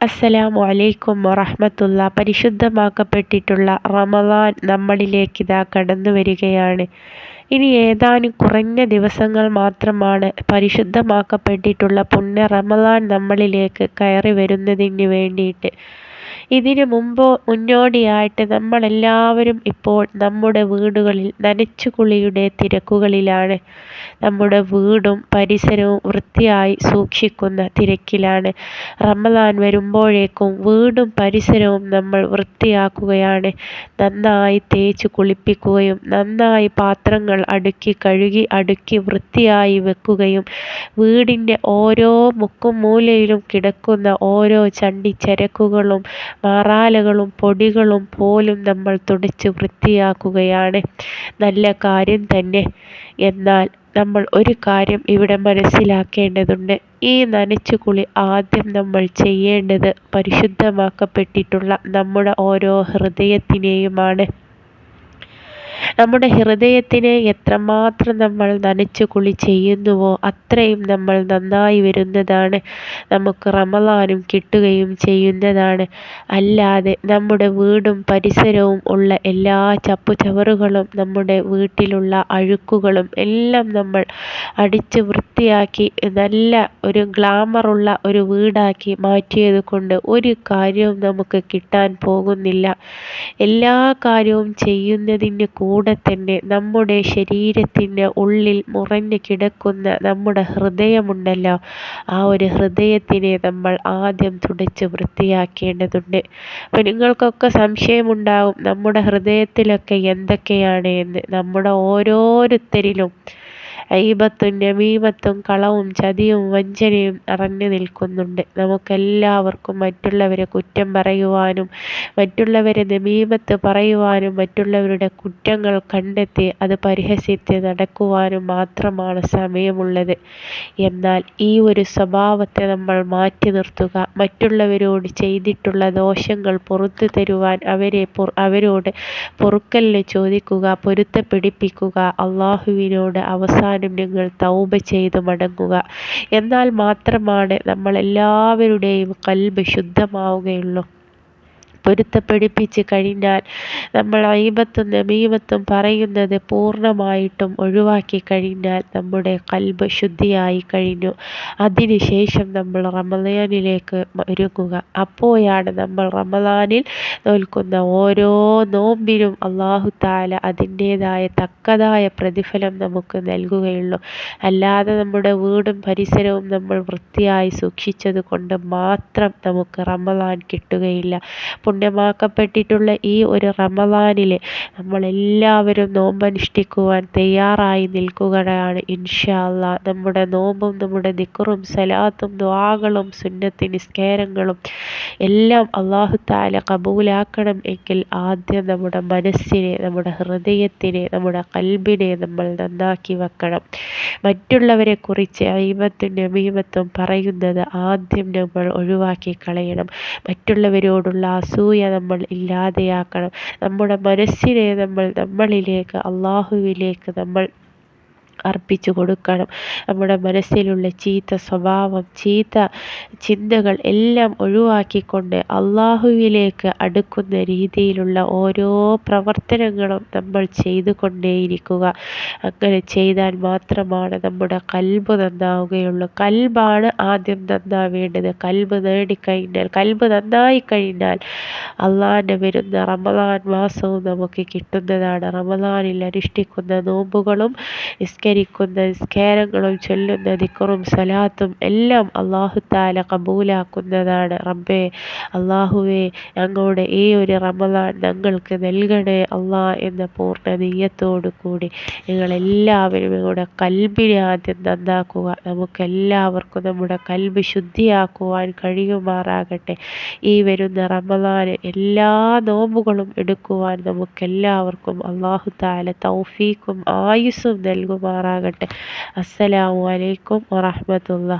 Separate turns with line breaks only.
അസ്സലാമു അലൈക്കും വറഹമത്തുള്ള. പരിശുദ്ധമാക്കപ്പെട്ടിട്ടുള്ള റമദാൻ നമ്മളിലേക്ക് ഇതാ കടന്നു വരികയാണ്. ഇനി ഏതാനും കുറഞ്ഞ ദിവസങ്ങൾ മാത്രമാണ് പരിശുദ്ധമാക്കപ്പെട്ടിട്ടുള്ള പുണ്യ റമദാൻ നമ്മളിലേക്ക് കയറി വരുന്നതിന് വേണ്ടിയിട്ട്. ഇതിനു മുമ്പോ മുന്നോടിയായിട്ട് നമ്മളെല്ലാവരും ഇപ്പോൾ നമ്മുടെ വീടുകളിൽ നനച്ചുകുളിയുടെ തിരക്കുകളിലാണ്. നമ്മുടെ വീടും പരിസരവും വൃത്തിയായി സൂക്ഷിക്കുന്ന തിരക്കിലാണ്. റമദാൻ വരുമ്പോഴേക്കും വീടും പരിസരവും നമ്മൾ വൃത്തിയാക്കുകയാണ്. നന്നായി തേച്ച് കുളിപ്പിക്കുകയും നന്നായി പാത്രങ്ങൾ അടുക്കി കഴുകി അടുക്കി വൃത്തിയായി വെക്കുകയും വീടിന്റെ ഓരോ മുക്കും മൂലയിലും കിടക്കുന്ന ഓരോ ചണ്ടിച്ചരക്കുകളും മാറാലകളും പൊടികളും പോലും നമ്മൾ തുടച്ച് വൃത്തിയാക്കുകയാണ്. നല്ല കാര്യം തന്നെ. എന്നാൽ നമ്മൾ ഒരു കാര്യം ഇവിടെ മനസ്സിലാക്കേണ്ടതുണ്ട്. ഈ നനച്ചുകുളി ആദ്യം നമ്മൾ ചെയ്യേണ്ടത് പരിശുദ്ധമാക്കപ്പെട്ടിട്ടുള്ള നമ്മുടെ ഓരോ ഹൃദയത്തിനെയുമാണ്. നമ്മുടെ ഹൃദയത്തിനെ എത്രമാത്രം നമ്മൾ നനച്ചു കുളി ചെയ്യുന്നുവോ അത്രയും നമ്മൾ നന്നായി വരുന്നതാണ്. നമുക്ക് റമലാനും കിട്ടുകയും ചെയ്യുന്നതാണ്. അല്ലാതെ നമ്മുടെ വീടും പരിസരവും ഉള്ള എല്ലാ ചപ്പുചവറുകളും നമ്മുടെ വീട്ടിലുള്ള അഴുക്കുകളും എല്ലാം നമ്മൾ അടിച്ച് വൃത്തിയാക്കി നല്ല ഒരു ഗ്ലാമറുള്ള ഒരു വീടാക്കി മാറ്റിയത് കൊണ്ട് ഒരു കാര്യവും നമുക്ക് കിട്ടാൻ പോകുന്നില്ല. എല്ലാ കാര്യവും ചെയ്യുന്നതിന് കൂടെ തന്നെ നമ്മുടെ ശരീരത്തിന്റെ ഉള്ളിൽ മുറഞ്ഞു കിടക്കുന്ന നമ്മുടെ ഹൃദയമുണ്ടല്ലോ ആ ഒരു ഹൃദയത്തിനെ നമ്മൾ ആദ്യം തുടച്ച് വൃത്തിയാക്കേണ്ടതുണ്ട്. അപ്പം നിങ്ങൾക്കൊക്കെ സംശയമുണ്ടാവും നമ്മുടെ ഹൃദയത്തിലൊക്കെ എന്തൊക്കെയാണ് എന്ന്. നമ്മുടെ ഓരോരുത്തരിലും ഐബത്തും നമീമത്തും കളവും ചതിയും വഞ്ചനയും നിറഞ്ഞു നിൽക്കുന്നുണ്ട്. നമുക്കെല്ലാവർക്കും മറ്റുള്ളവരെ കുറ്റം പറയുവാനും മറ്റുള്ളവരെ നമീമത്ത് പറയുവാനും മറ്റുള്ളവരുടെ കുറ്റങ്ങൾ കണ്ടെത്തി അത് പരിഹസിച്ച് നടക്കുവാനും മാത്രമാണ് സമയമുള്ളത്. എന്നാൽ ഈ ഒരു സ്വഭാവത്തെ നമ്മൾ മാറ്റി നിർത്തുക. മറ്റുള്ളവരോട് ചെയ്തിട്ടുള്ള ദോഷങ്ങൾ പുറത്തു തരുവാൻ അവരെ അവരോട് പൊറുക്കലിന് ചോദിക്കുക പൊരുത്തപ്പെടിപ്പിക്കുക അള്ളാഹുവിനോട് അവസാനം നിങ്ങൾ തൗബ ചെയ്ത് മടങ്ങുക. എന്നാൽ മാത്രമാണ് നമ്മളെല്ലാവരുടെയും കൽബ് ശുദ്ധമാവുകയുള്ളൂ. പൊരുത്തപ്പെടിപ്പിച്ച് കഴിഞ്ഞാൽ നമ്മൾ അയിമത്തും നമീമത്തും പറയുന്നത് പൂർണമായിട്ടും ഒഴിവാക്കി കഴിഞ്ഞാൽ നമ്മുടെ കൽബ് ശുദ്ധിയായി കഴിഞ്ഞു. അതിനുശേഷം നമ്മൾ റമദാനിലേക്ക് ഒരുങ്ങുക. അപ്പോഴാണ് നമ്മൾ റമദാനിൽ നോൽക്കുന്ന ഓരോ നോമ്പിനും അള്ളാഹു താല അതിന്റേതായ തക്കതായ പ്രതിഫലം നമുക്ക് നൽകുകയുള്ളൂ. അല്ലാതെ നമ്മുടെ വീടും പരിസരവും നമ്മൾ വൃത്തിയായി സൂക്ഷിച്ചത് കൊണ്ട് മാത്രം നമുക്ക് റമദാൻ കിട്ടുകയില്ല. പുണ്യമാക്കപ്പെട്ടിട്ടുള്ള ഈ ഒരു റമദാനിൽ നമ്മളെല്ലാവരും നോമ്പനുഷ്ഠിക്കുവാൻ തയ്യാറായി നിൽക്കുകയാണ് ഇൻഷാല്ല നമ്മുടെ നോമ്പും നമ്മുടെ ദിക്കറും സലാത്തും ദ്വാകളും സുന്നത്തി നിസ്കാരങ്ങളും എല്ലാം അള്ളാഹു താല കബൂലാക്കണം എങ്കിൽ ആദ്യം നമ്മുടെ മനസ്സിനെ നമ്മുടെ ഹൃദയത്തിനെ നമ്മുടെ കൽബിനെ നമ്മൾ നന്നാക്കി വെക്കണം. മറ്റുള്ളവരെ കുറിച്ച് അയിമത്തും നമീമത്തും പറയുന്നത് ആദ്യം നമ്മൾ ഒഴിവാക്കി കളയണം. മറ്റുള്ളവരോടുള്ള അസൂയ നമ്മൾ ഇല്ലാതെയാക്കണം. നമ്മുടെ മനസ്സിനെ നമ്മൾ നമ്മളിലേക്ക് അള്ളാഹുവിലേക്ക് നമ്മൾ അർപ്പിച്ചു കൊടുക്കണം. നമ്മുടെ മനസ്സിലുള്ള ചീത്ത സ്വഭാവം ചീത്ത ചിന്തകൾ എല്ലാം ഒഴിവാക്കിക്കൊണ്ട് അള്ളാഹുവിലേക്ക് അടുക്കുന്ന രീതിയിലുള്ള ഓരോ പ്രവർത്തനങ്ങളും നമ്മൾ ചെയ്തു കൊണ്ടേയിരിക്കുക അങ്ങനെ ചെയ്താൽ മാത്രമാണ് നമ്മുടെ കൽബ് നന്നാവുകയുള്ളൂ. കൽബാണ് ആദ്യം നന്നാവേണ്ടത് കൽബ് നേടിക്കഴിഞ്ഞാൽ കൽബ് നന്നായി കഴിഞ്ഞാൽ അള്ളാഹിന്റെ വരുന്ന റമദാൻ മാസവും നമുക്ക് കിട്ടുന്നതാണ്. റമദാനിൽ അനുഷ്ഠിക്കുന്ന നോമ്പുകളും നിസ്ക നിസ്കരിക്കുന്ന നിസ്കാരങ്ങളും ചൊല്ലുന്ന ദിക്കറും സലാത്തും എല്ലാം അള്ളാഹു താല കബൂലാക്കുന്നതാണ്. റബ്ബേ അള്ളാഹുവെ ഞങ്ങളുടെ ഈ ഒരു റമദാൻ ഞങ്ങൾക്ക് നൽകണേ അള്ളാ എന്ന പൂർണ നീയത്തോടു കൂടി ഞങ്ങളെല്ലാവരും നിങ്ങളുടെ കൽബിനെ ആദ്യം നന്നാക്കുക. നമുക്കെല്ലാവർക്കും നമ്മുടെ കൽബ് ശുദ്ധിയാക്കുവാൻ കഴിയുമാറാകട്ടെ. ഈ വരുന്ന റമദാന് എല്ലാ നോമ്പുകളും എടുക്കുവാൻ നമുക്കെല്ലാവർക്കും അള്ളാഹു താല തൗഫീക്കും ആയുസ്സും നൽകുമാറാകട്ടെ അസ്സലാമു അലൈക്കും വറഹമത്തുള്ള